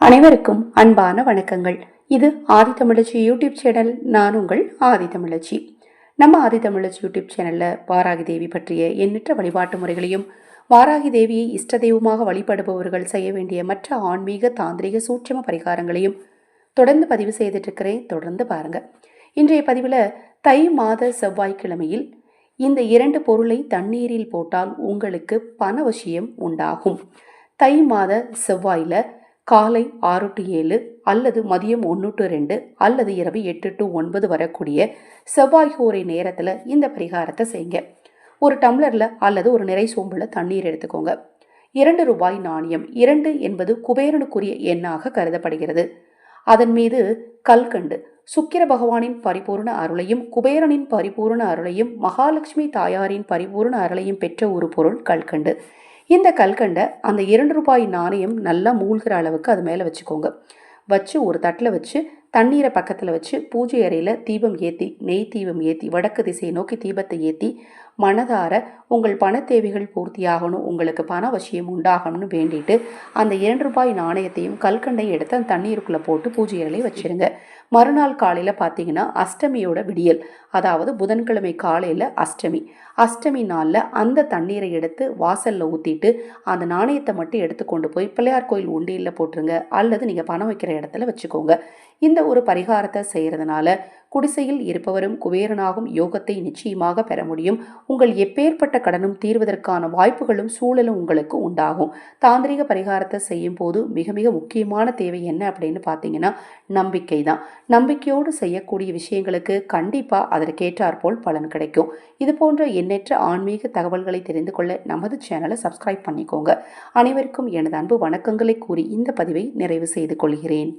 அனைவருக்கும் அன்பான வணக்கங்கள். இது ஆதித்தமிழச்சி யூடியூப் சேனல். நான் உங்கள் ஆதித்தமிழச்சி நம்ம ஆதித்தமிழச்சி யூடியூப் சேனலில் வாராகி தேவி பற்றிய எண்ணற்ற வழிபாட்டு முறைகளையும் வாராகி தேவியை இஷ்ட தெய்வமாக வழிபடுபவர்கள் செய்ய வேண்டிய மற்ற ஆன்மீக தாந்திரிக சூட்சம பரிகாரங்களையும் தொடர்ந்து பதிவு செய்துட்ருக்கிறேன் தொடர்ந்து பாருங்கள் இன்றைய பதிவில் தை மாத செவ்வாய்க்கிழமையில் இந்த இரண்டு பொருளை தண்ணீரில் போட்டால் உங்களுக்கு பணவசியம் உண்டாகும். தை மாத செவ்வாயில் காலை ஆறு டு ஏழு அல்லது மதியம் ஒன்று டு ரெண்டு அல்லது இரவு எட்டு டு ஒன்பது வரக்கூடிய செவ்வாய் ஹோரை நேரத்தில் இந்த பரிகாரத்தை செய்யுங்க. ஒரு டம்ளரில் அல்லது ஒரு நிறை சோம்பில் தண்ணீர் எடுத்துக்கோங்க. இரண்டு ரூபாய் நாணயம் இரண்டு என்பது குபேரனுக்குரிய எண்ணாக கருதப்படுகிறது. அதன் மீது கல்கண்டு சுக்கிர பகவானின் பரிபூர்ண அருளையும் குபேரனின் பரிபூர்ண அருளையும் மகாலட்சுமி தாயாரின் பரிபூர்ண அருளையும் பெற்ற ஒரு பொருள் கல்கண்டு. இந்த கல்கண்டை அந்த இரண்டு ரூபாய் நாணயம் நல்லா மூழ்கிற அளவுக்கு அது மேலே வச்சுக்கோங்க. வச்சு ஒரு தட்டில் வச்சு தண்ணீரை பக்கத்தில் வச்சு பூஜை அறையில் தீபம் ஏற்றி நெய் தீபம் ஏற்றி வடக்கு திசையை நோக்கி தீபத்தை ஏற்றி மனதார உங்கள் பண தேவைகள் பூர்த்தியாகணும் உங்களுக்கு பண வசியம் உண்டாகணும்னு வேண்டிட்டு அந்த இரண்டு ரூபாய் நாணயத்தையும் கல்கண்டையும் எடுத்து அந்த தண்ணீருக்குள்ளே போட்டு பூஜை அறையில் வச்சிருங்க. மறுநாள் காலையில் பார்த்தீங்கன்னா அஷ்டமியோட விடியல். அதாவது புதன்கிழமை காலையில் அஷ்டமி. அஷ்டமி நாளில் அந்த தண்ணீரை எடுத்து வாசலில் ஊற்றிட்டு அந்த நாணயத்தை மட்டும் எடுத்து கொண்டு போய் பிள்ளையார் கோயில் உண்டியில் போட்டுருங்க. அல்லது நீங்கள் பணம் வைக்கிற இடத்துல வச்சுக்கோங்க. இந்த ஒரு பரிகாரத்தை செய்கிறதுனால குடிசையில் இருப்பவரும் குபேரனாகும் யோகத்தை நிச்சயமாக பெற முடியும். உங்கள் எப்பேற்பட்ட கடனும் தீர்வதற்கான வாய்ப்புகளும் சூழலும் உங்களுக்கு உண்டாகும். தாந்திரிக பரிகாரத்தை செய்யும் போது மிக மிக முக்கியமான தேவை என்ன அப்படின்னு பார்த்தீங்கன்னா நம்பிக்கை தான். நம்பிக்கையோடு செய்யக்கூடிய விஷயங்களுக்கு கண்டிப்பாக அதற்கேற்றாற்போல் பலன் கிடைக்கும். இது போன்ற எண்ணற்ற ஆன்மீக தகவல்களை தெரிந்து கொள்ள நமது சேனலை சப்ஸ்கிரைப் பண்ணிக்கோங்க. அனைவருக்கும் எனது அன்பு வணக்கங்களை கூறி இந்த பதிவை நிறைவு செய்து கொள்கிறேன்.